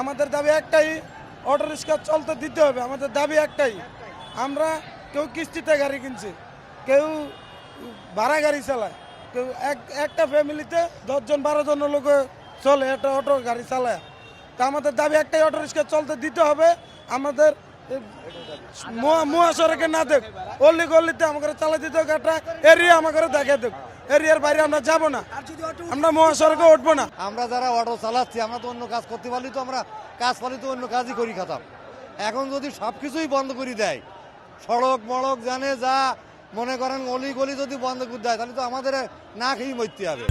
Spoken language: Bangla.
আমাদের দাবি একটাই অটো রিক্সা চলতে দিতে হবে, আমাদের দাবি একটাই। আমরা কেউ কিস্তিতে গাড়ি কিনছে, কেউ ভাড়া গাড়ি চালায়, কেউ এক, একটা ফ্যামিলিতে দশজন বারো জন লোক চলে একটা অটো গাড়ি চালায়। তা আমাদের দাবি একটাই অটো রিক্সা চলতে দিতে হবে, আমাদের মহাসড়কে না দেখ, অল্লি গল্লিতে আমাকে চালাই দিতে হোক, একটা এরিয়া আমাকে দেখে দেখ। এরিয়ার বাইরে আমরা যাব না। আমরা মহাসড়কে উঠবো না। আমরা যারা অটো চালাচ্ছি আমরা তো অন্য কাজ করতে পারলি তো আমরা কাজ পালি তো অন্য কাজই করি খাতাম। এখন যদি সব কিছুই বন্ধ করে দেয় সড়ক মড়ক জানে যা মনে করেন অলি গলি যদি বন্ধ করে দেয় তাহলে তো আমাদের না খেয়েই মরতে হবে।